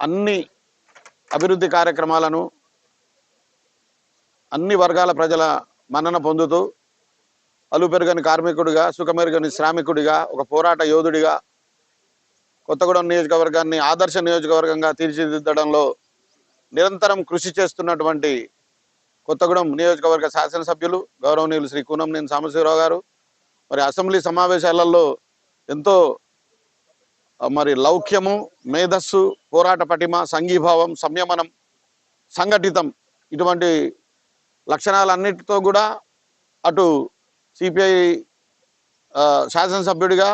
అన్ని అభివృద్ధి కార్యక్రమాలను అన్ని వర్గాల ప్రజల మన్నన పొందుతూ అలుపెరుగని కార్మికుడిగా సుఖమెరుగని శ్రామికుడిగా ఒక పోరాట యోధుడిగా కొత్తగూడెం నియోజకవర్గాన్ని ఆదర్శ నియోజకవర్గంగా తీర్చిదిద్దడంలో నిరంతరం కృషి చేస్తున్నటువంటి కొత్తగూడెం నియోజకవర్గ శాసనసభ్యులు గౌరవనీయులు శ్రీ కూనంనేని సాంబశివరావు గారు మరి అసెంబ్లీ సమావేశాలలో ఎంతో మరి లౌక్యము మేధస్సు పోరాట పటిమ సంఘీభావం సంయమనం సంఘటితం ఇటువంటి లక్షణాలన్నిటితో కూడా అటు సిపిఐ శాసనసభ్యుడిగా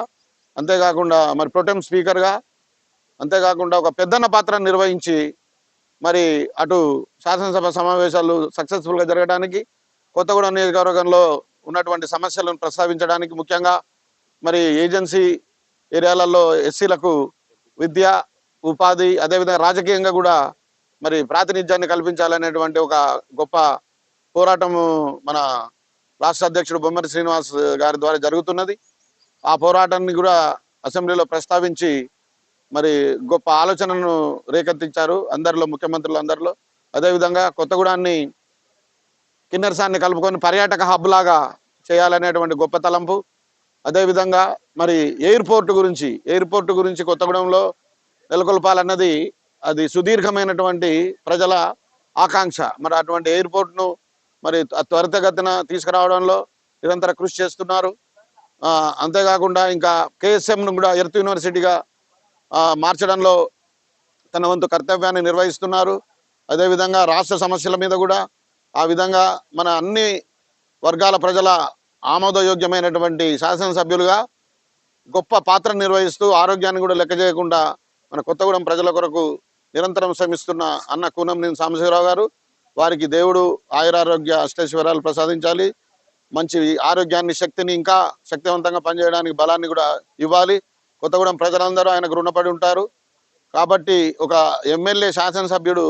అంతేకాకుండా మరి ప్రొటెం స్పీకర్గా అంతేకాకుండా ఒక పెద్దన్న పాత్ర నిర్వహించి మరి అటు శాసనసభ సమావేశాలు సక్సెస్ఫుల్గా జరగడానికి కొత్తగూడెం నియోజకవర్గంలో ఉన్నటువంటి సమస్యలను ప్రస్తావించడానికి ముఖ్యంగా మరి ఏజెన్సీ ఏరియాలలో ఎస్సీలకు విద్య ఉపాధి అదేవిధంగా రాజకీయంగా కూడా మరి ప్రాతినిధ్యాన్ని కల్పించాలనేటువంటి ఒక గొప్ప పోరాటము మన రాష్ట్ర అధ్యక్షుడు బొమ్మరి శ్రీనివాస్ గారి ద్వారా జరుగుతున్నది. ఆ పోరాటాన్ని కూడా అసెంబ్లీలో ప్రస్తావించి మరి గొప్ప ఆలోచనను రేకెత్తించారు అందరిలో ముఖ్యమంత్రులు అందరిలో. అదేవిధంగా కొత్తగూడాన్ని కిన్నెరసాన్ని కలుపుకొని పర్యాటక హబ్ లాగా చేయాలనేటువంటి గొప్ప తలంపు అదేవిధంగా మరి ఎయిర్పోర్ట్ గురించి ఎయిర్పోర్ట్ గురించి కొత్తగూడెంలో నెలకొల్పాలన్నది అది సుదీర్ఘమైనటువంటి ప్రజల ఆకాంక్ష. మరి అటువంటి ఎయిర్పోర్ట్ను మరి త్వరితగతిన తీసుకురావడంలో నిరంతర కృషి చేస్తున్నారు. అంతేకాకుండా ఇంకా కేఎస్ఎంను కూడా ఎర్త్ యూనివర్సిటీగా మార్చడంలో తన వంతు కర్తవ్యాన్ని నిర్వహిస్తున్నారు. అదేవిధంగా రాష్ట్ర సమస్యల మీద కూడా ఆ విధంగా మన అన్ని వర్గాల ప్రజల ఆమోదయోగ్యమైనటువంటి శాసనసభ్యులుగా గొప్ప పాత్ర నిర్వహిస్తూ ఆరోగ్యాన్ని కూడా లెక్క చేయకుండా మన కొత్తగూడెం ప్రజల కొరకు నిరంతరం శ్రమిస్తున్న అన్న కూనంనేని సాంబశివరావు గారు. వారికి దేవుడు ఆయురారోగ్య అష్టైశ్వర్యాలు ప్రసాదించాలి. మంచి ఆరోగ్యాన్ని శక్తిని ఇంకా శక్తివంతంగా పనిచేయడానికి బలాన్ని కూడా ఇవ్వాలి. కొత్తగూడెం ప్రజలందరూ ఆయనకు రుణపడి ఉంటారు. కాబట్టి ఒక ఎమ్మెల్యే శాసనసభ్యుడు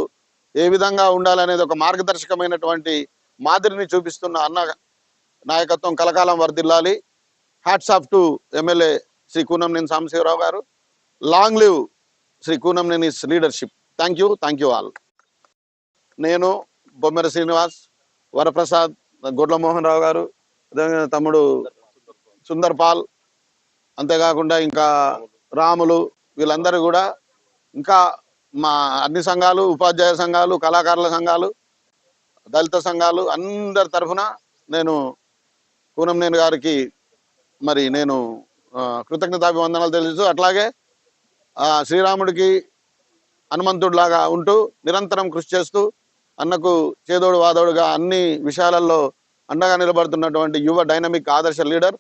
ఏ విధంగా ఉండాలనేది ఒక మార్గదర్శకమైనటువంటి మాదిరిని చూపిస్తున్న అన్న నాయకత్వం కలకాలం వర్దిల్లాలి hats off to MLA Shri Kunamneni Sambasiva Rao గారు. Long live Shri Kunamneni leadership thank you thank you all నేను బొమ్మెర శ్రీనివాస్ వరప్రసాద్ గుడ్లమోహన్ రావు గారు అదేవిధంగా తమ్ముడు సుందర్ పాల్ అంతేకాకుండా ఇంకా రాములు వీళ్ళందరూ కూడా ఇంకా మా అన్ని సంఘాలు ఉపాధ్యాయ సంఘాలు కళాకారుల సంఘాలు దళిత సంఘాలు అందరి తరఫున నేను కూనంనేని గారికి మరి నేను కృతజ్ఞతాభివందనాలు తెలుస్తూ అట్లాగే శ్రీరాముడికి హనుమంతుడిలాగా ఉంటూ నిరంతరం కృషి చేస్తూ అన్నకు చేదోడు వాదోడుగా అన్ని విషయాలలో అండగా నిలబడుతున్నటువంటి యువ డైనమిక్ ఆదర్శ లీడర్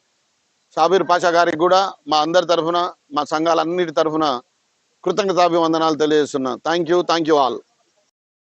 షాబీర్ పాషా గారికి కూడా మా అందరి తరఫున మా సంఘాలన్నిటి తరఫున కృతజ్ఞతాభివందనాలు తెలియజేస్తున్నా. Thank you thank you all